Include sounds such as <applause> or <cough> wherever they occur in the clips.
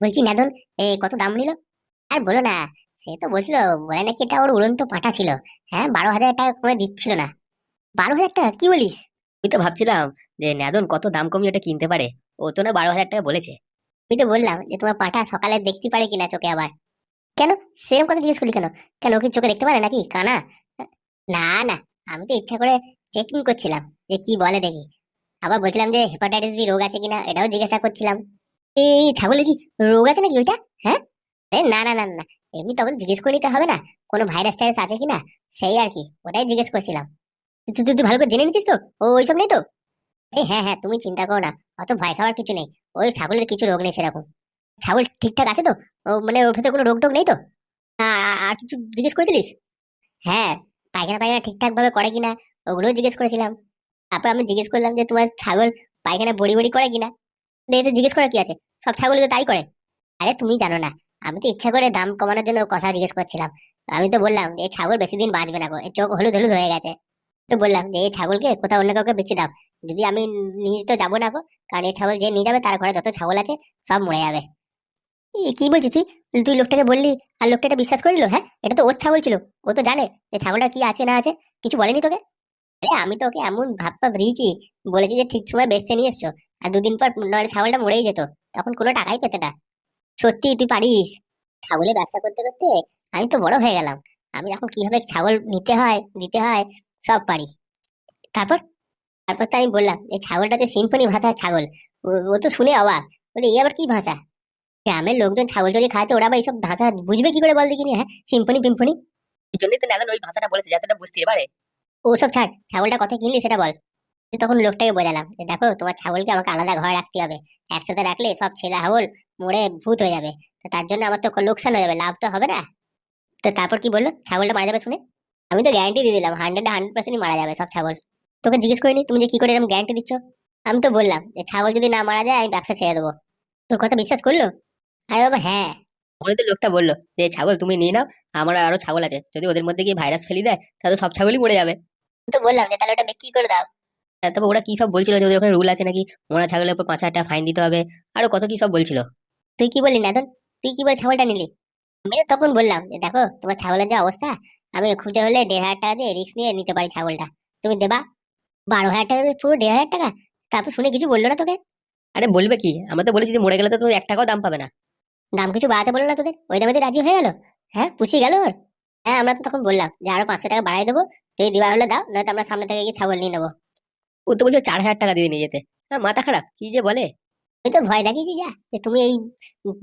বলছি নাদন এ কত দাম নিল? আর বলো না সে তো বলছিল বলে নাকি এটা ওর উড়ন্ত পাঠা ছিল। হ্যাঁ বারো হাজার টাকা করে দিচ্ছিল না। বারো হাজার টাকা? কি বলিস? আমি তো ভাবছিলাম যে ন্যাদন কত দাম কমিয়ে ওটা কিনতে পারে। ও তো না বারো হাজার টাকা বলেছে। আমি তো বললাম যে তোমার পাঠা সকালে দেখতে পারে কিনা চোখে আবার? কেন? সেরকম কথা জিজ্ঞেস করলি কেন? কেন ও কি চোখে দেখতে পারে নাকি? কানা? না না আমি তো ইচ্ছা করে চেকিং করছিলাম যে কি বলে দেখি। আবার বলছিলাম যে হেপাটাইটিস বি রোগ আছে কিনা এটাও জিজ্ঞাসা করছিলাম। এই ছাগলের কি রোগ আছে নাকি ওইটা? হ্যাঁ? না না না না এমনি তখন জিজ্ঞেস করে নিতে হবে না। কোনো ভাইরাস টাইরাস আছে কিনা? সেই আর কি, ওটাই জিজ্ঞেস করছিলাম। তুই তুই- ভালো করে জেনে নিচ্ছিস তো? ওইসব নেই তো? এই হ্যাঁ হ্যাঁ তুমি চিন্তা করো না। অত ভয় খাওয়ার কিছু নেই। ওই ছাগলের কিছু রোগ নেই সেরকম। ছাগল ঠিকঠাক আছে তো? ও মানে ওর ভেতরে কোনো রোগ টোগ নেই তো? আর কিছু জিজ্ঞেস করেছিলিস? হ্যাঁ পায়খানা পায়খানা ঠিকঠাক ভাবে করে কিনা, ওগুলোও জিজ্ঞেস করেছিলাম। তারপর আমি জিজ্ঞেস করলাম যে তোমার ছাগল পায়খানা বড়ি বড়ি করে কিনা? তো এতে জিজ্ঞেস করার কি আছে? সব ছাগল তো তাই করে। আরে তুমি জানো না, আমি তো ইচ্ছা করে দাম কমানোর জন্য কথা জিজ্ঞেস করছিলাম। আমি তো বললাম এই ছাগল বেশি দিন বাঁচবে না গো চোখ হলুদ হলুদ হয়ে গেছে। তো বললাম যে, এই ছাগলকে কোথাও অন্য কাউকে বেঁচে দাও, যদি আমি নিয়ে তো যাব না গো, কারণ এই ছাগল যে নিয়ে যাবে, তার ঘরে যত ছাগল আছে, সব মরে যাবে। কি বলছিস তুই? তুই লোকটাকে বললি আর লোকটা বিশ্বাস করিল? হ্যাঁ এটা তো ওর ছাগল ছিল, ও তো জানে যে ছাগলটা কি আছে না আছে, কিছু বলেনি তোকে? আরে আমি তো ওকে এমন ভাব ভাব দিয়েছি, বলেছি যে ঠিক সময় বেচতে নিয়ে এসছো, আর দুদিন পর নয় ছাগলটা মরেই যেত। তখন কোনো টাকাই পেতে না। সত্যি তুই পারিস? ছাগলের ব্যবসা করতে করতে আমি তো বড় হয়ে গেলাম। আমি এখন কীভাবে ছাগল নিতে হয় দিতে হয় সব পারি। তারপর? তারপর তো আমি বললাম যে ছাগলটা যে সিম্পনি ভাষার ছাগল ও- তো শুনে অবাক। বলে এই আবার কি ভাষা? গ্রামের লোকজন ছাগল যদি খাচ্ছে ওরা বা এইসব ভাষা বুঝবে কি করে বল দেখিনি? হ্যাঁ সিম্পনি পিম্পনি এই জন্যই তো ওই ভাষাটা বলেছে যাতে বুঝতে পারে। ওসব ছাড় ছাগলটা কত কিনলি সেটা বল। তখন লোকটাকে বোঝালাম যে দেখো তোমার ছাগলকে আমাকে আলাদা ঘরে রাখতে হবে। একসাথে রাখলে সব ছেলে হাগল মরে ভূত হয়ে যাবে। তো তার জন্য আমার তো লোকসান হয়ে যাবে লাভ তো হবে না। তো তারপর কি বলল? ছাগলটা মারা যাবে শুনে? আমি তো গ্যারান্টি দিয়ে দিলাম হান্ড্রেড হান্ড্রেড পার্সেন্টই মারা যাবে সব ছাগল। তোকে জিজ্ঞেস করিনি? তুমি যে কি করে এরকম গ্যারান্টি দিচ্ছ? আমি তো বললাম যে ছাগল যদি না মারা যায় আমি ব্যবসা ছেড়ে দেবো। তোর কথা বিশ্বাস করল? আরে বাবা হ্যাঁ। ওখানে তো লোকটা বলল যে ছাগল তুমি নিয়ে নাও আমার আরও ছাগল আছে। যদি ওদের মধ্যে গিয়ে ভাইরাস ফেলি দেয় তাহলে সব ছাগলই মরে যাবে। আমি তো বললাম যে তাহলে ওটা বিক্রি করে দাও। হ্যাঁ, তবে ওরা কি সব বলছিল যে ওদের ওখানে রুল আছে নাকি? মোড়া ছাগলের উপর পাঁচ হাজার টাকা ফাইন দিতে হবে। আরও কত কি সব বলছিল? তুই কি বললি নাদন? তুই কি বলে ছাগলটা নিলি? আমি তো তখন বললাম যে দেখো তোমার ছাগলের যা অবস্থা আমি খুঁজে হলে দেড় হাজার টাকা দিয়ে রিস্ক নিয়ে নিতে পারি ছাগলটা। তুমি দেবা? বারো হাজার টাকা পুরো দেড় হাজার টাকা? তারপর শুনে কিছু বলল না তোকে? আরে বলবে কি? আমরা তো বলেছি যে মরে গেলে তো তোর এক টাকাও দাম পাবে না। দাম কিছু বাড়াতে বলল না তোদের? ওই দামে রাজি হয়ে গেল? হ্যাঁ পুষিয়ে গেল ওর? হ্যাঁ আমরা তো তখন বললাম যে আরও পাঁচশো টাকা বাড়াই দেবো। তুই দিবা হলে দাও নয়তো আমরা সামনে থেকে গিয়ে ছাগল নিয়ে নেব। ও তো বলছে চার হাজার টাকা দিয়ে নিয়ে যেতে হ্যাঁ মাথা খারাপ, কি যে বলে? তুই তো ভয় দেখিয়েছি যা, যে তুমি এই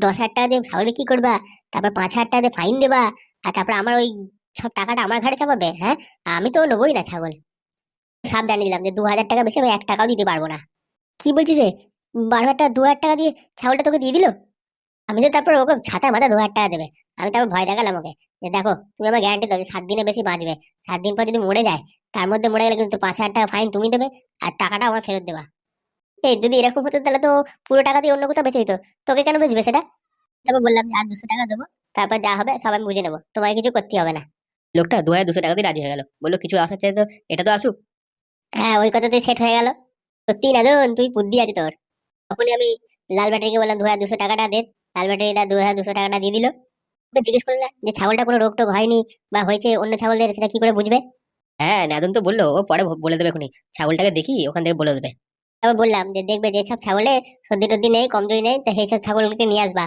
দশ হাজার টাকা দিয়ে ছাগল কি করবা, তারপর পাঁচ হাজার টাকা দিয়ে ফাইন দেবা, আর তারপর আমার ওই সব টাকাটা আমার ঘাড়ে চাপাবে হ্যাঁ? আমি তো নেবোই না ছাগল। সাবধান দিলাম যে দু হাজার টাকা বেশি আমি এক টাকাও দিতে পারব না। কি বলছিস রে? বারো হাজার টাকা, দু হাজার টাকা দিয়ে ছাগলটা তোকে দিয়ে দিল? আমি তো তারপর ওকে ছাতা মাথা দু হাজার টাকা দেবে। আমি তারপর ভয় দেখালাম ওকে, যে দেখো তুমি আমার গ্যারান্টি দাও যে সাত দিনে বেশি বাঁচবে, সাত দিন পর যদি মরে যায় তার মধ্যে মরে গেলে কিন্তু পাঁচ হাজার টাকা ফাইন তুমি দেবে আর টাকাটা আমার ফেরত দেবা। এই যদি এরকম হতো তাহলে তো পুরো টাকা দিয়ে অন্য কোথাও বেঁচে দিত। তোকে কেন বেচবে সেটা? তারপর বললাম যে আর দুশো টাকা দেবো। তারপর যা হবে সব আমি বুঝে নেব। তোমায় কিছু করতে হবে না। লোকটা দু হাজার দুশো টাকা দিয়ে রাজি হয়ে গেল। বলল কিছু আসার চাই তো এটা তো আসুক। হ্যাঁ ওই কথাতে সেট হয়ে গেল। সত্যি না তুই বুদ্ধি আছে তোর। তখনই আমি লাল ব্যাটারিকে বললাম দু হাজার দুশো টাকাটা দে। লাল ব্যাটারিটা দু হাজার দুশো টাকাটা দিয়ে দিল। ওকে জিজ্ঞেস করলে যে ছাগলটা কোনো রোগ টোগ হয়নি বা হয়েছে অন্য ছাগলদের সেটা কি করে বুঝবে? হ্যাঁ নাদন তো বলল, ও পরে বলে দেবে এখনই। ছাগলটাকে দেখি, ওখান থেকে বলে দেবে। তারপর বললাম যে, দেখবে যে সব ছাগলে সর্দি টর্দি নেই কমজোরি নেই, তো সেই সব ছাগলকে নিয়ে আসবা।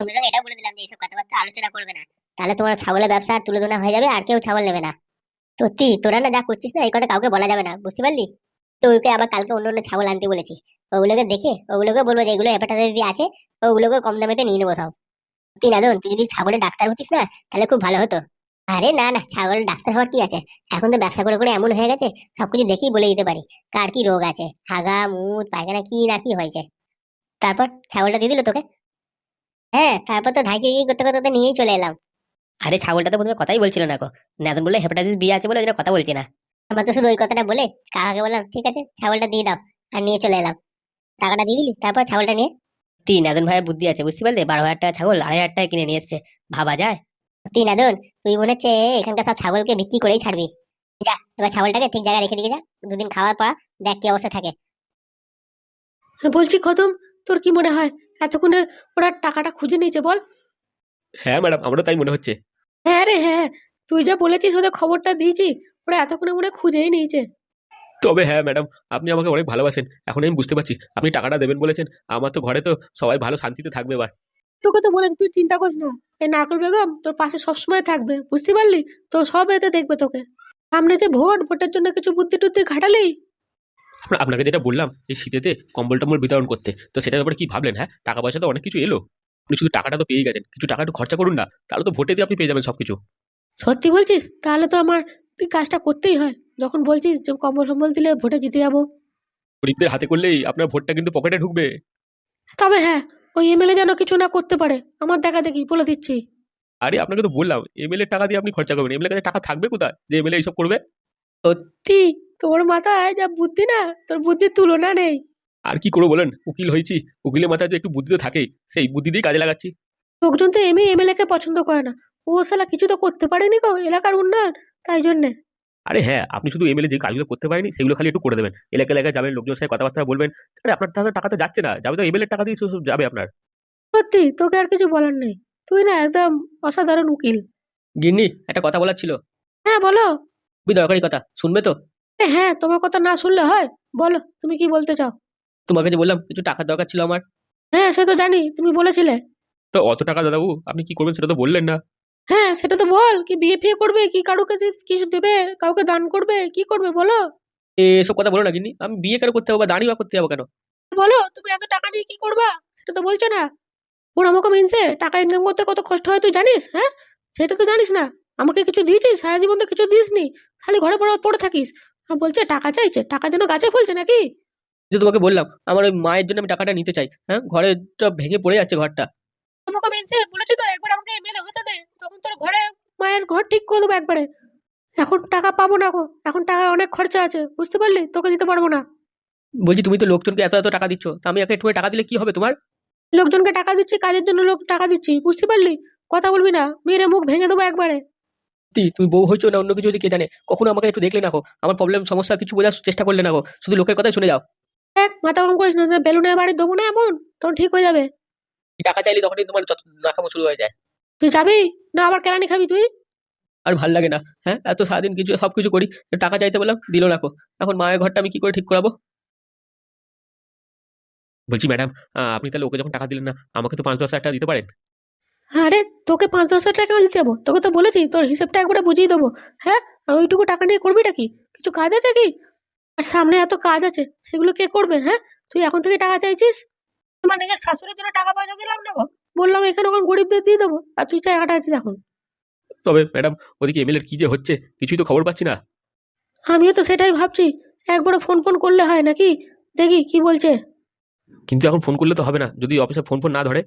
সঙ্গে এটা বলে দিলাম যে, এইসব কথাবার্তা আলোচনা করবে না। তাহলে তোমার ছাগলের ব্যবসা তুলে ধরা হয়ে যাবে, আর কেউ ছাগল নেবে না। সত্যি, তোরা না যা করছিস না, এই কথা কাউকে বলা যাবে না, বুঝতে পারলি? তো ওকে আবার কালকে অন্য অন্য ছাগল আনতে বলেছি। ওগুলোকে দেখে, ওগুলোকে বলব যে, এগুলো হেপাটাইটিস যদি আছে, ওগুলোকে কম দামেতে নিয়ে নেব সব। তুই না তুই যদি ছাগলের ডাক্তার হতিস না, তাহলে খুব ভালো হতো। আরে না না ছাগল ডাক্তার হওয়ার কি আছে? এখন তো ব্যবসা করে করে এমন হয়ে গেছে সবকিছু দেখেই বলে দিতে পারি। কার কি রোগ আছে? হাগা মুত পায়খানা কি না কি হয়েছে? তারপর ছাগলটা দিয়ে দিল তোকে? হ্যাঁ তারপর তো ধাইকে গিয়ে করতে করতে নিয়েই চলে এলাম। আরে ছাগলটা তো প্রথমে কথাই বলছিল না গো। নাদন বললে হেপাটাইটিস বি আছে বলে ওই জন্য কথা বলছি না। আমার তো শুধু ওই কথাটা বলে কাকাকে বললাম ঠিক আছে ছাগলটা দিয়ে দাও। আর নিয়ে চলে এলাম। টাকাটা দিয়ে দিলি তারপর ছাগলটা নিয়ে? তিন নাদন ভাইয়ের বুদ্ধি আছে বুঝতে পারলে? বারো হাজার টাকা ছাগল আড়াই হাজার টাকা কিনে নিয়ে এসছে। ভাবা যায়? তিন আদন তুই মনে হচ্ছে এখানকার সব ছাগলকে বিক্রি করেই ছাড়বি। যা এবার ছাগলটাকে ঠিক জায়গায় রেখে দিয়ে যা। দুদিন খাওয়ার পর দেখ কি অবস্থা থাকে। হ্যাঁ, বলছি খতম। তোর কি মনে হয়? এতক্ষণে ওরা টাকাটা খুঁজে নিয়েছে বল। হ্যাঁ ম্যাডাম আমারও তাই মনে হচ্ছে। হ্যাঁ রে হ্যাঁ। তুই যা বলেছিস ওদের খবরটা দিয়েছি। ওরা এতক্ষণে মনে খুঁজেই নিয়েছে। তবে হ্যাঁ ম্যাডাম আপনি আমাকে অনেক ভালোবাসেন। এখন আমি বুঝতে পারছি আপনি টাকাটা দেবেন বলেছেন। আমার তো ঘরে তো সবাই ভালো শান্তিতে থাকবে এবার। তোকে তো বলেছি তুই চিন্তা করিস না। এই নারকল বেগম তোর পাশে সবসময় থাকবে বুঝতে পারলি? তো সব এতে দেখবে তোকে। সামনে যে ভোট ভোটের জন্য কিছু বুদ্ধি টুদ্ধি ঘাটালি? আপনা- আপনাকে যেটা বললাম এই শীতেতে কম্বল টম্বল বিতরণ করতে তো সেটার ব্যাপারে কি ভাবলেন হ্যাঁ? টাকা পয়সা তো অনেক কিছু এলো। আপনি শুধু টাকাটা তো পেয়ে গেছেন কিছু টাকা একটু খরচা করুন না তাহলে তো ভোটে দিয়ে আপনি পেয়ে যাবেন সবকিছু। সত্যি বলছিস? তাহলে তো আমার তুই কাজটা করতেই হয়। যখন বলছিস যে কম্বল টম্বল দিলে ভোটে জিতে যাব। গরিবদের হাতে করলেই আপনার ভোটটা কিন্তু পকেটে ঢুকবে। তবে হ্যাঁ ওই এমএলএ যেন কিছু না করতে পারে। আমার দেখা দেখি বলে দিচ্ছি। আরে আপনাকে তো বললাম এমএলএ টাকা দিয়ে আপনি খরচা করবেন। এমএলএ কাছে টাকা থাকবে কোথায়? যে এমএলএ এইসব করবে? সত্যি? তোর মাথায় যা বুদ্ধি না তোর বুদ্ধির তুলনা নেই। আর কি করব বলেন? উকিল হয়েছি। উকিলের মাথায় যে একটু বুদ্ধি তো থাকেই। সেই বুদ্ধি দিয়ে কাজে লাগাচ্ছি। লোকজন তো এমনি এমএলএ কে পছন্দ করে না। ও শালা কিছু তো করতে পারেনি গো এলাকার উন্নয়ন। তাই জন্যে। আরে হ্যাঁ আপনি শুধু এমএলএ যে কাজগুলো করতে পারেনি সেগুলো খালি একটু করে দেবেন। এলাকা এলাকায় যাবেন লোকজনের সাথে কথাবার্তা বলবেন। আরে আপনার তাহলে টাকা তো যাচ্ছে না যাবে তো এমএলএ টাকা দিয়ে সব যাবে আপনার। সত্যি? তোকে আর কিছু বলার নেই। তুই না একদম অসাধারণ উকিল। গিন্নি একটা কথা বলার ছিল। হ্যাঁ বলো। খুবই দরকারি কথা শুনবে তো? হ্যাঁ তোমার কথা না শুনলে হয়? বলো তুমি কি বলতে চাও? তোমাকে যে বললাম কিছু টাকার দরকার ছিল আমার। হ্যাঁ সে তো জানি তুমি বলেছিলে। তো অত টাকা দাদাবু আপনি কি করবেন সেটা তো বললেন না। হ্যাঁ সেটা তো বল। কি বিয়ে ফিয়ে করবে? কি কারোকে যে কিছু দেবে? কাউকে দান করবে? কি করবে বলো? এসব কথা বলো না গিন্নি। আমি বিয়ে কেন করতে যাব বা দাঁড়িয়ে বা করতে যাব কেন? বলো তুমি এত টাকা নিয়ে কি করবা? সেটা তো বলছো না। ওর আমাকে মিনসে টাকা ইনকাম করতে কত কষ্ট হয় তুই জানিস হ্যাঁ? সেটা তো জানিস না। আমাকে কিছু দিয়েছিস? সারা জীবন তো কিছু দিসনি। খালি ঘরে পড়ে পড়ে থাকিস। আর বলছে টাকা চাইছে? টাকা যেন গাছে ফলছে নাকি? যে তোমাকে বললাম আমার ওই মায়ের জন্য আমি টাকাটা নিতে চাই হ্যাঁ? ঘরেটা ভেঙে পড়ে যাচ্ছে ঘরটা। আমাকে মিনসে বলেছি তো একবার আমাকে এমএলএ হতে দে। তোর ঘরে? মায়ের ঘর ঠিক করে দেবো একবারে। এখন টাকা পাবো না গো এখন টাকা অনেক খরচা আছে বুঝতে পারলি? তোকে দিতে পারব না। বলছি তুমি তো লোকজনকে এত এত টাকা দিচ্ছ। তা আমি একে একটু টাকা দিলে কি হবে তোমার? লোকজনকে টাকা দিচ্ছি কাজের জন্য লোক টাকা দিচ্ছি বুঝতে পারলি? কথা বলবি না মেরে মুখ ভেঙে দেবো একবারে। সত্যি তুমি বউ হয়েছো না অন্য কিছু যদি কে জানে? কখনো আমাকে একটু দেখলে না গো? আমার প্রবলেম সমস্যা কিছু বোঝার চেষ্টা করলে না গো? শুধু লোকের কথাই শুনে যাও। এক মাথা গরম করিস না বেলুনে বাড়ি দেবো না এমন? তোর ঠিক হয়ে যাবে। টাকা চাইলে তখনই তোমার নাকামো শুরু হয়ে যায়। তুই যাবি? না আবার কেরানি খাবি তুই? আর ভালো লাগে না। হ্যাঁ এত সারাদিন কিছু সব কিছু করি। টাকা চাইতে বললাম দিল না গো এখন মায়ের ঘরটা আমি কি করে ঠিক করাবো? বলছি ম্যাডাম আপনি তাহলে ওকে যখন টাকা দিলেন না আমাকে তো পাঁচ দশ হাজার টাকা দিতে পারেন? আরে তোকে পাঁচ দশ হাজার টাকা দিতে যাব? তোকে তো বলেছি তোর হিসেবটা একবারে বুঝিয়ে দেবো। হ্যাঁ আর ওইটুকু টাকা নিয়ে করবিটা কি কিছু কাজ আছে কি? আর সামনে এত কাজ আছে সেগুলো কে করবে হ্যাঁ? তুই এখন থেকে টাকা চাইছিস? তোমার নিজের শাশুড়ির জন্য টাকা পয়সা দিলাম না বললাম এখানে ওখানে গরিবদের দিয়ে দেবো। আর তুই টাকাটা আছিস এখন তবে ম্যাডাম ওদিকে এমএলএর কি যে হচ্ছে কিছুই তো খবর পাচ্ছি না। আমিও তো সেটাই ভাবছি। একবারে ফোন ফোন করলে হয় নাকি? দেখি কি বলছে। কিন্তু এখন ফোন করলে তো হবে না যদি অফিসে ফোন ফোন না ধরে।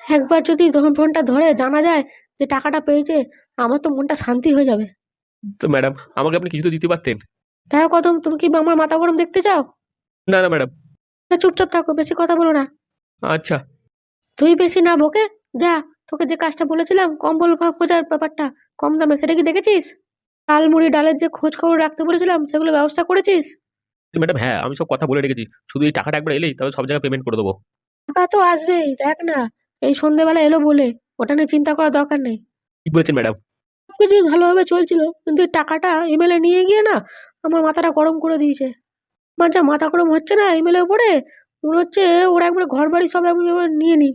একবার যদি তখন ফোনটা ধরে জানা যায় যে টাকাটা পেয়েছে আমার তো মনটা শান্তি হয়ে যাবে। তো ম্যাডাম আমাকে আপনি কিছু তো দিতে পারতেন। তাই কদম তুমি কি আমার মাথা গরম দেখতে চাও? না না ম্যাডাম। না চুপচাপ থাকো বেশি কথা বলো না। আচ্ছা। তুই বেশি না বকে? যা তোকে যে কাজটা বলেছিলাম কম্বল খোঁজার ব্যাপারটা কম দামে সেটা কি দেখেছিস? ডাল মুড়ি ডালের যে খোঁজ খবর রাখতে বলেছিলাম সেগুলো ব্যবস্থা করেছিস? ম্যাডাম হ্যাঁ আমি সব কথা বলে রেখেছি। শুধু এই টাকাটা একবার এলেই তবে সব জায়গায় পেমেন্ট করে দেবো। টাকা তো আসবেই দেখ না এই সন্ধেবেলা এলো বলে ওটা নিয়ে চিন্তা করার দরকার নেই। ঠিক বলেছেন ম্যাডাম। সবকিছু ভালোভাবে চলছিল কিন্তু এই টাকাটা এমএলএ নিয়ে গিয়ে না আমার মাথাটা গরম করে দিয়েছে। আমার যা মাথা গরম হচ্ছে না এমএলএ উপরে মনে হচ্ছে ওরা একবার ঘর বাড়ি সব নিয়ে নিই।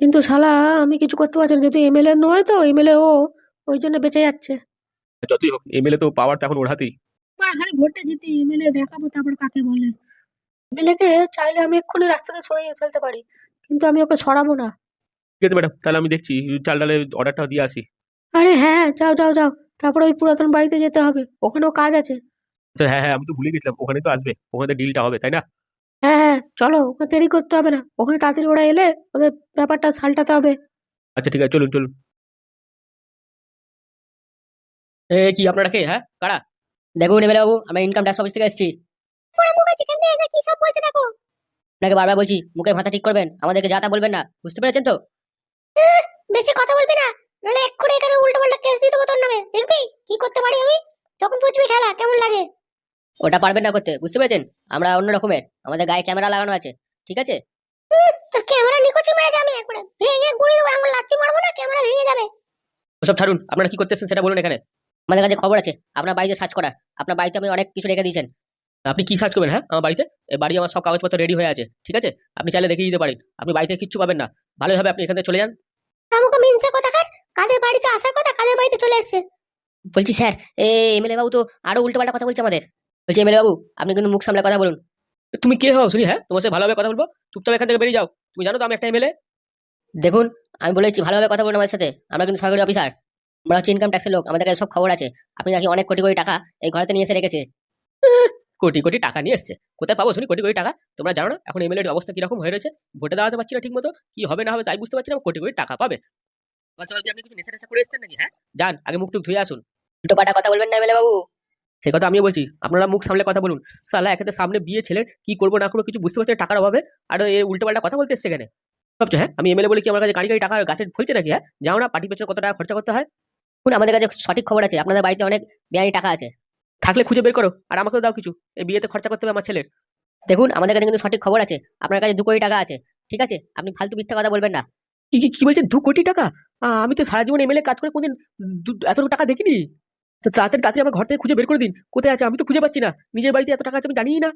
কিন্তু শালা আমি কিছু করতে পারছি না। যেহেতু এমএলএ নয় তো এমএলএ ও ওই জন্য বেঁচে যাচ্ছে। যতই হোক এমএলএ তো পাওয়ার তো এখন ওর হাতেই খালি ভোটটা জিতি এমএলএ দেখাবো তারপর কাকে বলে। এমএলএ কে চাইলে আমি এক্ষুনি রাস্তাতে সরিয়ে ফেলতে পারি কিন্তু আমি ওকে সরাবো না। ঠিক আছে ম্যাডাম তাহলে আমি দেখছি চাল ডালের অর্ডারটা দিয়ে আসি। আরে হ্যাঁ যাও যাও যাও তারপর ওই পুরাতন বাড়িতে যেতে হবে ওখানেও কাজ আছে। আচ্ছা হ্যাঁ হ্যাঁ আমি তো ভুলে গেছিলাম ওখানে তো আসবে ওখানে ডিলটা হবে তাই না? হ্যাঁ চলো ওখানে দেরি করতে হবে না। ওখানে তাড়াতাড়ি ওরা এলে ওদের ব্যাপারটা সালটাতে হবে। আচ্ছা ঠিক আছে চলুন চলুন। এ কি আপনারা কে হ্যাঁ? কারা? দেখুন এমএলএ বাবু আমরা ইনকাম ট্যাক্স অফিস থেকে এসেছি। কি সব বলছে দেখো? আপনাকে বারবার বলছি মুখে মাথা ঠিক করবেন আমাদেরকে যা তা বলবেন না বুঝতে পেরেছেন তো? বেশি কথা বলবি না নাহলে এক্ষুনি এখানে উল্টো পাল্টা কেস দিয়ে দেবো তোর নামে দেখবি? কি করতে পারি আমি? তখন বুঝবি ঠেলা কেমন লাগে? ওটা পারবেন না করতে বুঝতে পেরেছেন? আমরা অন্য রকমের। আমাদের গায়ে ক্যামেরা লাগানো আছে ঠিক আছে? তোর ক্যামেরা নিকোচি মেরে আমি একবারে ভেঙে গুড়ি দেবো আঙুল লাথি মারবো না ক্যামেরা ভেঙে যাবে। ওসব ছাড়ুন আপনারা কি করতেছেন সেটা বলুন এখানে। আমাদের কাছে খবর আছে আপনার বাড়িতে সার্চ করা আপনার বাড়িতে আমি অনেক কিছু রেখে দিয়েছেন। আপনি কি সার্চ করবেন হ্যাঁ আমার বাড়িতে? বাড়ি আমার সব কাগজপত্র রেডি হয়ে আছে ঠিক আছে? আপনি চাইলে দেখিয়ে দিতে পারেন আপনি বাড়িতে কিচ্ছু পাবেন না ভালোই হবে আপনি এখানে চলে যান। আমাকে মিনসে কথা কার? কাদের বাড়িতে আসার কথা কাদের বাড়িতে চলে এসছে? বলছি স্যার এ এমএলএ বাবু তো আরও উল্টোপাল্টা কথা বলছে আমাদের। বলছি এমএলএ বাবু আপনি কিন্তু মুখ সামলে কথা বলুন। তুমি কে হও? শুনি হ্যাঁ? তোমার সাথে ভালোভাবে কথা বলব? চুপচাপ এখান থেকে বেরিয়ে যাও। তুমি জানো তো আমি একটা এমএলএ দেখুন আমি বলেছি ভালোভাবে কথা বলুন আমার সাথে। আমরা কিন্তু সরকারি অফিসার। আমরা হচ্ছে ইনকাম ট্যাক্সের লোক। আমাদের কাছে সব খবর আছে। আপনি নাকি অনেক কোটি কোটি টাকা এই ঘরেতে নিয়ে এসে রেখেছে। <laughs> কোটি কোটি টাকা নিয়ে এসছে। কোথায় পাবো? শুনি কোটি কোটি টাকা? তোমরা জানো না এখন এমএলএর অবস্থা কীরকম হয়ে রয়েছে? ভোটে দাঁড়াতে পারছি না ঠিক মতো কি হবে না হবে তাই বুঝতে পারছি না কোটি কোটি টাকা পাবে। আপনি কিছু নেশা টেশা করে এসছেন নাকি হ্যাঁ? যান আগে মুখ টুক ধুয়ে আসুন। উল্টোপাল্টা কথা বলবেন না এমএলএ বাবু। সে কথা আমিও বলছি আপনারা মুখ সামলে কথা বলুন। সালা একেতে সামনে বিয়ে ছেলের কি করব না করব কিছু বুঝতে পারছি টাকার অভাবে। আর এই উল্টোপাল্টা কথা বলতে এসছে এখানে। হ্যাঁ? আমি এমএলএ বলে কি আমার কাছে গাড়ি গাড়ি টাকা গাছের ফলছে নাকি হ্যাঁ? যাও না পার্টি পেছনে কত টাকা খরচা করতে হয়। দেখুন আমাদের কাছে সঠিক খবর আছে আপনাদের বাড়িতে অনেক বেআইনি টাকা আছে। থাকলে খুঁজে বের করো আর আমাকেও দাও কিছু এই বিয়েতে খরচা করতে হবে আমার ছেলের। দেখুন আমাদের কাছে কিন্তু সঠিক খবর আছে আপনার কাছে দু কোটি টাকা আছে ঠিক আছে? আপনি ফালতু মিথ্যা কথা বলবেন না। কি কি বলছেন দু কোটি টাকা? আমি তো সারা জীবন এমএলএ কাজ করে কোনদিন এত টাকা দেখিনি। তো তাড়াতাড়ি তাড়াতাড়ি আমার ঘর থেকে খুঁজে বের করে দিন। কোথায় আছে? আমি তো খুঁজে পাচ্ছি না। নিজের বাড়িতে এত টাকা আছে আমি জানিই না।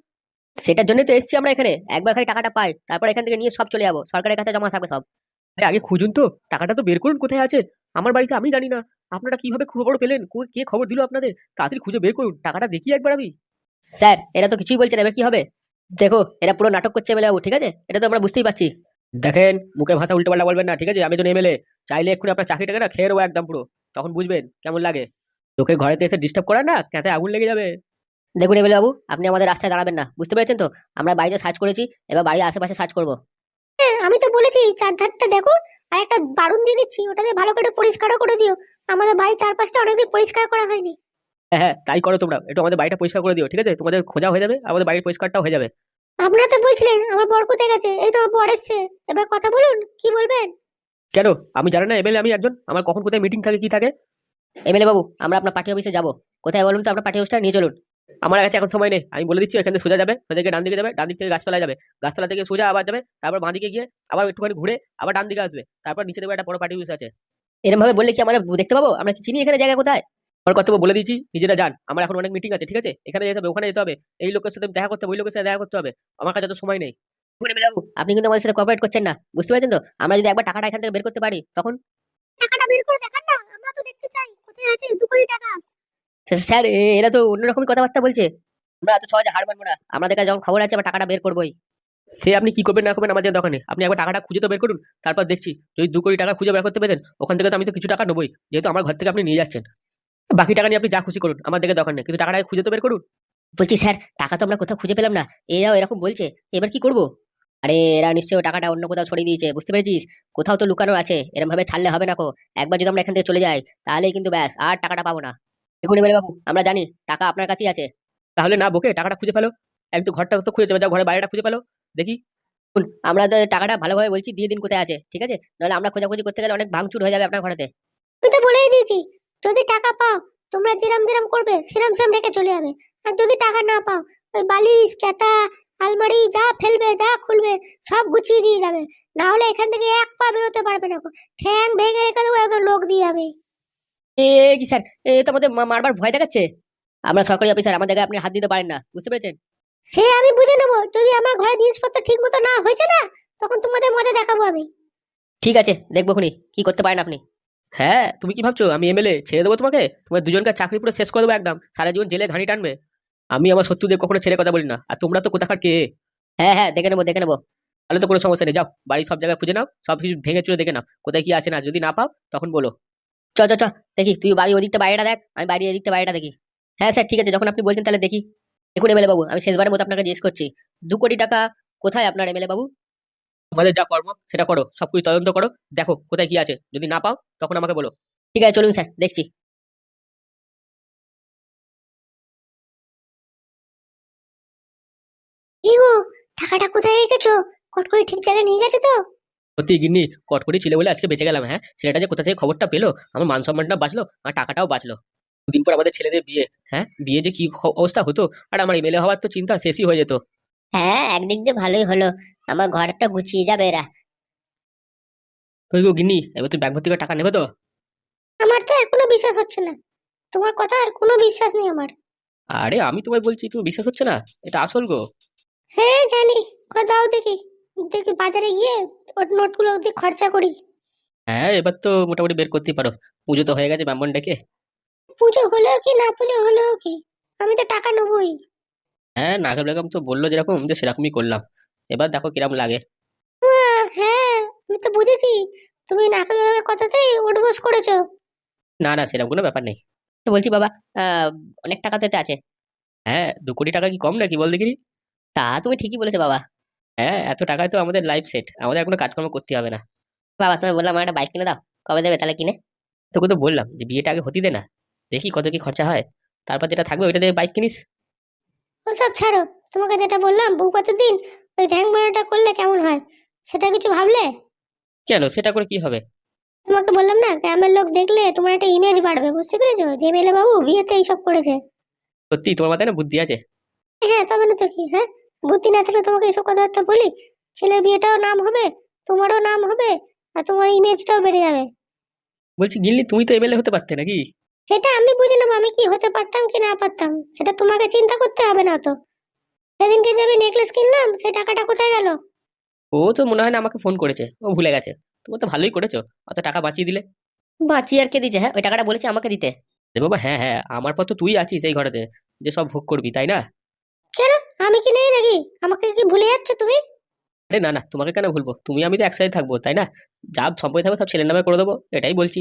সেটার জন্যই তো এসছি আমরা এখানে। একবার খালি টাকাটা পাই তারপর এখান থেকে নিয়ে সব চলে যাব। সরকারের কাছে জমা থাকবে সব। আরে আগে খুঁজুন তো। টাকাটা তো বের করুন কোথায় আছে। আমার বাড়িতে আমি জানি না। আপনারা কীভাবে খবর পেলেন? কো- কে খবর দিল আপনাদের? তাড়াতাড়ি খুঁজে বের করুন। টাকাটা দেখি একবার আমি। স্যার এরা তো কিছুই বলছে না। এবার কি হবে? দেখো এরা পুরো নাটক করছে বলে বাবু ঠিক আছে? এটা তো আমরা বুঝতেই পারছি। দেখেন মুখে ভাষা উল্টোপাল্টা বলবেন না ঠিক আছে? আমি তো এমএলএ চাইলে এক্ষুনি আপনার চাকরিটাকে না খেয়ে নেব একদম পুরো। তখন বুঝবেন কেমন লাগে। লোকের ঘরেতে এসে ডিস্টার্ব করা না? ক্যাঁতে আগুন লেগে যাবে। দেখুন এমএলএ বাবু আপনি আমাদের রাস্তায় দাঁড়াবেন না। বুঝতে পেরেছেন তো? আমরা বাড়িতে সার্চ করেছি এবার বাড়ির আশেপাশে সার্চ করব। হ্যাঁ আমি তো বলেছি চারধারটা দেখো আর একটা বারুন দিয়ে দিচ্ছি ওটাতে ভালো করে পরিষ্কারও করে দিও। আমাদের বাড়ির চারপাশটা অনেকদিন পরিষ্কার করা হয়নি। হ্যাঁ হ্যাঁ তাই করো তোমরা। একটু আমাদের বাড়িটা পরিষ্কার করে দিও ঠিক আছে? তোমাদের খোঁজা হয়ে যাবে আমাদের বাড়ির পরিষ্কারটাও হয়ে যাবে। আপনারা তো বলছিলেন আমার বর কোথায় গেছে? এই তো আমার বর এসছে। এবার কথা বলুন কি বলবেন? কেন? আমি জানি না এমএলএ আমি একজন আমার কখন কোথায় মিটিং থাকে কি থাকে? এমএলএ বাবু আমরা আপনার পার্টি অফিসে যাব। কোথায় বলুন তো আপনার পার্টি অফিসটা? নিয়ে চলুন। আমার কাছে এখন সময় নেই। আমি বলে দিচ্ছি এখান থেকে সোজা যাবে সোজা ডান দিকে যাবে ডান দিক থেকে গাছতলায় যাবে। গাছতলা থেকে সোজা আবার যাবে তারপর বাঁ দিকে গিয়ে আবার একটুখানি ঘুরে আবার ডান দিকে আসবে। তারপর নিচে দেবে একটা বড় পার্টি অফিস আছে। এরকম ভাবে বললে কি আমরা দেখতে পাবো? আমরা কি চিনি এখানে জায়গা কোথায়? আমার কর্তব্য বলে দিচ্ছি নিজেরা যান। আমার এখন অনেক মিটিং আছে ঠিক আছে? এখানে যেতে হবে ওখানে যেতে হবে। এই লোকের সাথে দেখা করতে হবে ওই লোকের সাথে দেখা করতে হবে। আমার কাছে তো সময় নেই। আপনি কিন্তু আমাদের সাথে কোঅপারেট করছেন না। বুঝতে পারছেন তো? আমরা যদি একবার টাকাটা এখান থেকে বের করতে পারি তখন? টাকাটা বের করে দেখান না। দেখতে চাই। কোথায় আছে? দু কোটি টাকা। স্যার- এরা তো অন্যরকম কথাবার্তা বলছে। আমরা এত সহজে হার মানবো না। আমাদের কাছে যখন খবর আছে আমরা টাকাটা বের করবোই। সে আপনি কি করবেন না করবেন আমাদের দোকানে? আপনি একবার টাকাটা খুঁজে তো বের করুন তারপর দেখছি যদি দু কোটি টাকা খুঁজে বের করতে পেরেন ওখান থেকে তো আমি তো কিছু টাকা নেবই যেহেতু আমার ঘর থেকে আপনি নিয়ে যাচ্ছেন। বাকি টাকা নিয়ে আপনি যা খুশি করুন আমার দেখে দোকান নেই কিন্তু টাকাটা খুঁজে তো বের করুন। বলছি স্যার টাকা তো আমরা কোথাও খুঁজে পেলাম না। এরাও এরকম বলছে এবার কি করব? আরে এরা নিশ্চয়ই টাকাটা অন্য কোথাও ছড়িয়ে দিয়েছে বুঝতে পেরেছিস? কোথাও তো লুকানো আছে এরকম ভাবে ছাড়লে হবে না কো। একবার যদি আমরা এখান থেকে চলে যাই তাহলেই কিন্তু ব্যাস আর টাকাটা পাবো না। দেখুন এবারে বাবু আমরা জানি টাকা আপনার কাছেই আছে। তাহলে না বকে টাকাটা খুঁজে পেল। এক তো ঘরটা তো খুঁজে যাবে ঘরের বাইরেটা খুঁজে পেল দেখি। দেখুন, আমরা তো টাকাটা ভালোভাবে বলছি দিয়ে দিন কোথায় আছে ঠিক আছে? নাহলে আমরা খোঁজাখুঁজি করতে গেলে অনেক ভাঙচুর হয়ে যাবে আপনার ঘরেতে। তো বলেই দিয়েছি যদি টাকা পাও তোমরা যেরাম যেরাম করবে সেরাম সেরাম রেখে চলে যাবে। আর যদি টাকা না পাও ওই বালিশ কেতা আলমারি যা ফেলবে যা খুলবে সব গুছিয়ে দিয়ে যাবে। না হলে এখান থেকে এক পা বেরোতে পারবে না। ঠ্যাং ভেঙে রেখে দেবো একদম লোক দিয়ে আমি। এ কি স্যার? এ তো আমাদের মারবার ভয় দেখাচ্ছে। আমরা সরকারি অফিসার আমাদেরকে আপনি হাত দিতে পারেন না বুঝতে পেরেছেন? সে আমি বুঝে নেব। যদি আমার ঘরে জিনিসপত্র ঠিক মতো না হয়েছে না তখন তোমাদের মজা দেখাবো আমি। ঠিক আছে দেখব খুনি কি করতে পারেন আপনি? হ্যাঁ তুমি কি ভাবছ? আমি এমএলএ ছেড়ে দেবো তোমাকে? তোমার দুজনকার চাকরি পুরো শেষ করে দেবো একদম। সারা জীবন জেলে ঘানি টানবে। আমি আমার শত্রুদের কখনো ছেড়ে কথা বলি না। আর তোমরা তো কোথাকার কে? হ্যাঁ হ্যাঁ দেখে নেব দেখে নেব। তাহলে তো কোনো সমস্যা নেই যাও বাড়ি সব জায়গায় খুঁজে নাও সব কিছু ভেঙে চুরে দেখে নাও কোথায় কি আছে না যদি না পাও তখন বলো। চ চ চ দেখি তুই বাড়ি ওদিকটা বাইরেটা দেখ আমি বাড়ি এদিকটা বাইরেটা দেখি। হ্যাঁ স্যার ঠিক আছে যখন আপনি বলছেন তাহলে দেখি। দেখুন এমএলএ বাবু আমি শেষবারের মতো আপনাকে জিজ্ঞেস করছি দু কোটি টাকা কোথায় আপনার এমএলএ বাবু? তোমাদের যা কর্ম সেটা করো সব কিছু তদন্ত করো দেখো কোথায় কি আছে যদি না পাও তখন আমাকে বলো। ঠিক আছে চলুন স্যার দেখছি। রেখেছো কট করে ঠিক জায়গায় নিয়ে গেছো তো? সত্যি গিন্নি কটকরি ছিল বলে আজকে বেঁচে গেলাম হ্যাঁ? ছেলেটা যে কোথা থেকে খবরটা পেল আমার মান সম্মানটা বাঁচলো আর টাকাটাও বাঁচলো। দুদিন পর আমাদের ছেলেদের বিয়ে হ্যাঁ? বিয়ে যে কি অবস্থা হতো আর আমার এমএলএ হওয়ার তো চিন্তা শেষই হয়ে যেত। হ্যাঁ একদিক দিয়ে ভালোই হলো। আমার ঘরটা গুছিয়ে যাবে এরা। কই গো গিন্নি এবার তুই ব্যাগ ভর্তি করে টাকা নেবে তো? আমার তো এখনও বিশ্বাস হচ্ছে না। তোমার কথা কোনো বিশ্বাস নেই আমার। আরে আমি তোমায় বলছি তুমি বিশ্বাস হচ্ছে না? এটা আসল গো। হ্যাঁ জানি। দাও দেখি। দেখি বাজারে গিয়ে ওর নোটগুলো দিয়ে খরচা করি। হ্যাঁ এবার তো মোটামুটি বের করতেই পারো। পুজো তো হয়ে গেছে ব্রাহ্মণ ডেকে পুজো হলেও কি না পুজো হলেও কি? আমি তো টাকা নেবই। হ্যাঁ নাগর বেগম তো বলল যেরকম যে সেরকমই করলাম। এবার দেখো কিরম লাগে। আহ, হ্যাঁ আমি তো বুঝেছি। তুমি নাকাল কথাতেই উঠবোস করেছ। না না সেরকম কোনো ব্যাপার নেই। তো বলছি বাবা আহ, অনেক টাকা তো এতে আছে। হ্যাঁ দু কোটি টাকা কি কম নাকি বল দেখিনি তা তুমি ঠিকই বলেছ বাবা। হ্যাঁ এত টাকায় তো আমাদের লাইফ সেট আমাদের কোনো কাজকর্ম করতে হবে না। বাবা তুমি বললাম আমার একটা বাইক কিনে দাও। কবে দেবে তাহলে কিনে? তোকে তো বললাম যে বিয়েটা আগে হতে দে না। দেখি কত কি খরচা হয়। তারপর যেটা থাকবে ওইটা দিয়ে বাইক কিনিস। ওসব ছাড়ো। তোমাকে যেটা বললাম বউ দিন ওই ঢ্যাং বাড়াটা করলে কেমন হয়? সেটা কিছু ভাবলে? কেন? সেটা করে কি হবে? তোমাকে বললাম না গ্রামের লোক দেখলে তোমার একটা ইমেজ বাড়বে বুঝতে পেরেছ? যে মেলে বাবু বিয়েতে এইসব করেছে। সত্যি? তোমার মাথায় না বুদ্ধি আছে? হ্যাঁ তবে না তো কি হ্যাঁ? বুদ্ধি না থাকলে তোমাকে এইসব কথাবার্তা বলি? ছেলের বিয়েটাও নাম হবে তোমারও নাম হবে আর তোমার ইমেজটাও বেড়ে যাবে। বলছি গিল্লি তুমি তো এমএলএ হতে পারতে নাকি? সেটা আমি বুঝে নেব আমি কি হতে পারতাম কি না পারতাম সেটা তোমাকে চিন্তা করতে হবে না তো। সেদিনকে যে আমি নেকলেস কিনলাম সেই টাকাটা কোথায় গেল? ও তো মনে হয় না আমাকে ফোন করেছে ও ভুলে গেছে। তুমি তো ভালোই করেছ অত টাকা বাঁচিয়ে দিলে। বাঁচিয়ে আর কে দিচ্ছে হ্যাঁ? ওই টাকাটা বলেছে আমাকে দিতে। রে বাবা হ্যাঁ হ্যাঁ আমার পর তো তুই আছিস এই ঘরেতে যে সব ভোগ করবি তাই না? আমি কি নেই নাকি? আমাকে কি ভুলে যাচ্ছ তুমি? আরে না না তোমাকে কেন ভুলবো? তুমি আমি তো একসাথে থাকব তাই না? যা সম্পত্তি থাকবে সব ছেলের নামে করে দেবো এটাই বলছি।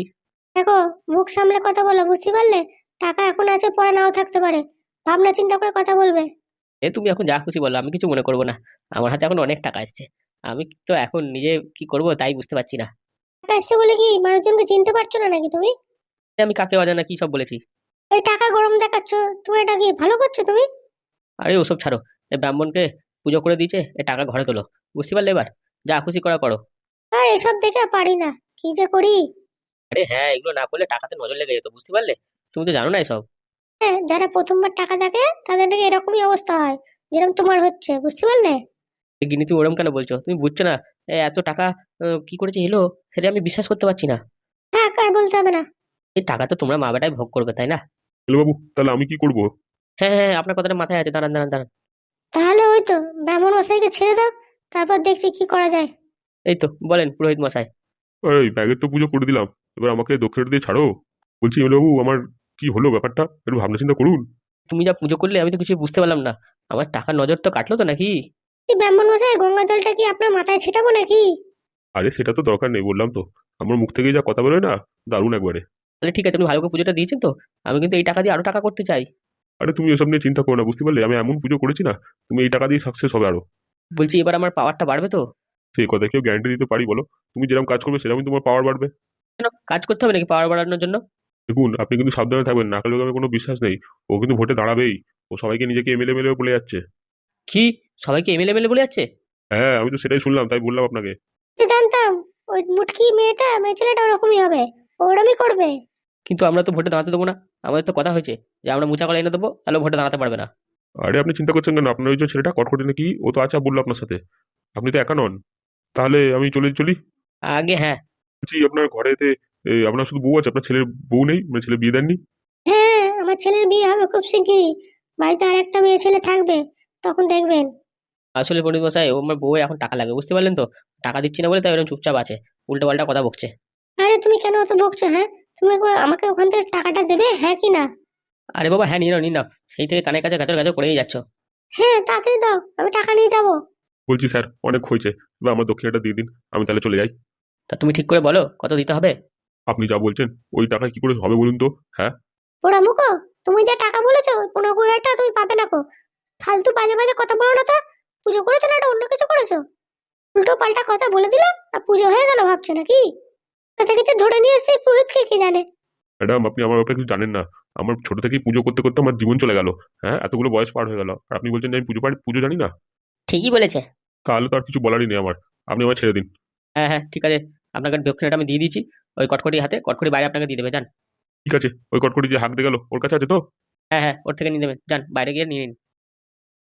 দেখো মুখ সামলে কথা বলো বুঝতে পারলে? টাকা এখন আছে পরে নাও থাকতে পারে। ভাবনা চিন্তা করে কথা বলবে। এ তুমি এখন যা খুশি বলো আমি কিছু মনে করব না। আমার হাতে এখন অনেক টাকা আসছে আমি তো এখন নিজে কি করব তাই বুঝতে পারছি না। টাকা এসছে বলে কি মানুষজনকে চিনতে পারছ না নাকি তুমি? আমি কাকে অজানা কি সব বলেছি? এই টাকা গরম দেখাচ্ছ তুমি এটা কি ভালো করছ তুমি? আরে ওসব ছাড়ো এই ব্রাহ্মণকে পুজো করে দিয়েছে এ টাকা ঘরে তোলো। বুঝতে পারলে এবার যা খুশি করা করো। আর এসব দেখে পারি না কি যে করি? আরে হ্যাঁ এগুলো না করলে টাকাতে নজর লেগে যেত বুঝতে পারলে? তুমি তো জানো না এসব। হ্যাঁ যারা প্রথমবার টাকা দেখে তাদের নাকি এরকমই অবস্থা হয় যেরকম তোমার হচ্ছে বুঝতে পারলে? গিনি তুমি ওরম কেন বলছো? তুমি বুঝছ না এ এত টাকা আহ, কি করেছে এলো সেটা আমি বিশ্বাস করতে পারছি না। হ্যাঁ আর বলতে হবে না। এই টাকা তো তোমরা মা বেটাই ভোগ করবে তাই না? হ্যালো বাবু তাহলে আমি কি করব? হ্যাঁ হ্যাঁ আপনার কথাটা মাথায় আছে দাঁড়ান দাঁড়ান দাঁড়ান। তাহলে ওই তো ব্রাহ্মণ মশাইকে ছেড়ে দাও তারপর দেখছি কি করা যায়। এই তো বলেন পুরোহিত মশাই। এই ব্যাগের তো পুজো করে দিলাম এবার আমাকে দক্ষিণটা দিয়ে ছাড়ো। বলছি বাবু আমার কি হলো ব্যাপারটা? একটু ভাবনা চিন্তা করুন। তুমি যা পুজো করলে আমি তো কিছু বুঝতে পারলাম না। আমার টাকার নজর তো কাটলো তো নাকি? কি ব্রাহ্মণ মশাই গঙ্গা জলটা কি আপনার মাথায় ছিটাবো নাকি? আরে সেটা তো দরকার নেই বললাম তো। আমার মুখ থেকে যা কথা বেরোয় না দারুণ একবারে। তাহলে ঠিক আছে তুমি ভালো করে পুজোটা দিয়েছেন তো। আমি কিন্তু এই টাকা দিয়ে আরও টাকা করতে চাই। আরে তুমি এসব নিয়ে চিন্তা করো না বুঝতে পারলে? আমি এমন পুজো করেছি না তুমি এই টাকা দিয়ে সাকসেস হবে আরও। বলছি এবার আমার পাওয়ারটা বাড়বে তো? সেই কথা কেউ গ্যারান্টি দিতে পারি বলো? তুমি যেরকম কাজ করবে সেরকমই তোমার পাওয়ার বাড়বে। কেন? কাজ করতে হবে নাকি পাওয়ার বাড়ানোর জন্য? দেখুন আপনি কিন্তু সাবধানে থাকবেন না নাকাল বেগমের কোনো বিশ্বাস নেই। ও কিন্তু ভোটে দাঁড়াবেই। ও সবাইকে নিজেকে এমএলএ মেলে বলে যাচ্ছে। কি? সবাইকে এমএলএ এমএলএ বলে যাচ্ছে? হ্যাঁ আমি তো সেটাই শুনলাম তাই বললাম আপনাকে। জানতাম ওই মুটকি মেয়েটা মেয়ে ছেলেটা ওরকমই হবে ওরমই করবে। কিন্তু আমরা তো ভোটে দাঁড়াতে দেবো না। আমাদের তো কথা হয়েছে যে আমরা মুচা কলা এনে দেবো তাহলে ভোটে দাঁড়াতে পারবে না। আরে আপনি চিন্তা করছেন কেন? আপনার ওই যে ছেলেটা কটকটি নাকি ও তো আচ্ছা বলল আপনার সাথে। আপনি তো একা নন। তাহলে আমি চলে চলি? আগে হ্যাঁ। বলছি আপনার ঘরেতে এ, আপনার শুধু বউ আছে আপনার ছেলের বউ নেই মানে ছেলে বিয়ে দেননি? হ্যাঁ আমার ছেলের বিয়ে হবে খুব শিগগিরই। বাড়িতে আর একটা মেয়ে ছেলে থাকবে তখন দেখবেন। আসলে পণ্ডিত মশাই ও আমার বউ এখন টাকা লাগে বুঝতে পারলেন তো? টাকা দিচ্ছি না বলে তাই ওরকম চুপচাপ আছে উল্টো পাল্টা কথা বকছে। আরে তুমি কেন অত বকছো হ্যাঁ? তুমি একবার আমাকে ওখান থেকে টাকাটা দেবে? হ্যাঁ কি না? আরে বাবা হ্যাঁ নিয়ে নাও নিয়ে নাও। সেই থেকে কানের কাছে গাজর গাজর করেই যাচ্ছ। হ্যাঁ তাড়াতাড়ি দাও আমি টাকা নিয়ে যাব। বলছি স্যার অনেক হয়েছে। এবার আমার দক্ষিণাটা দিয়ে দিন আমি তাহলে চলে যাই। তা তুমি ঠিক করে বলো কত দিতে হবে? আপনি যা বলছেন ওই টাকা কি করে হবে বলুন তো হ্যাঁ? ওরা মুখো তুমি যে টাকা বলেছ ওই পনেরো কুড়ি হাজার টাকা তুমি পাবে না কো। ফালতু বাজে বাজে কথা বলো না তো। পুজো করেছ না এটা অন্য কিছু করেছ? উল্টো পাল্টা কথা বলে দিলে আর পুজো হয়ে গেল ভাবছ নাকি? কোথা থেকে ধরে নিয়ে এসে পুরোহিতকে কে জানে? ম্যাডাম আপনি আমার ব্যাপারে কিছু জানেন না। আমার ছোট থেকেই পুজো করতে করতে আমার জীবন চলে গেল। হ্যাঁ এতগুলো বয়স পার হয়ে গেল। আর আপনি বলছেন যে আমি পুজো পারি পুজো জানি না? ঠিকই বলেছে। তাহলে তো আর কিছু বলারই নেই আমার। আপনি আমার ছেড়ে দিন। হ্যাঁ হ্যাঁ ঠিক আছে। আপনাকে দক্ষিণাটা আমি দিয়ে দিয়েছি। ওই কটকটি হাতে কটকটি বাইরে আপনাকে দিয়ে দেবে যান। ঠিক আছে ওই কটকটি যে হাঁকতে গেল ওর কাছে আছে তো? হ্যাঁ হ্যাঁ ওর থেকে নিয়ে নেবেন যান বাইরে গিয়ে নিয়ে নিন।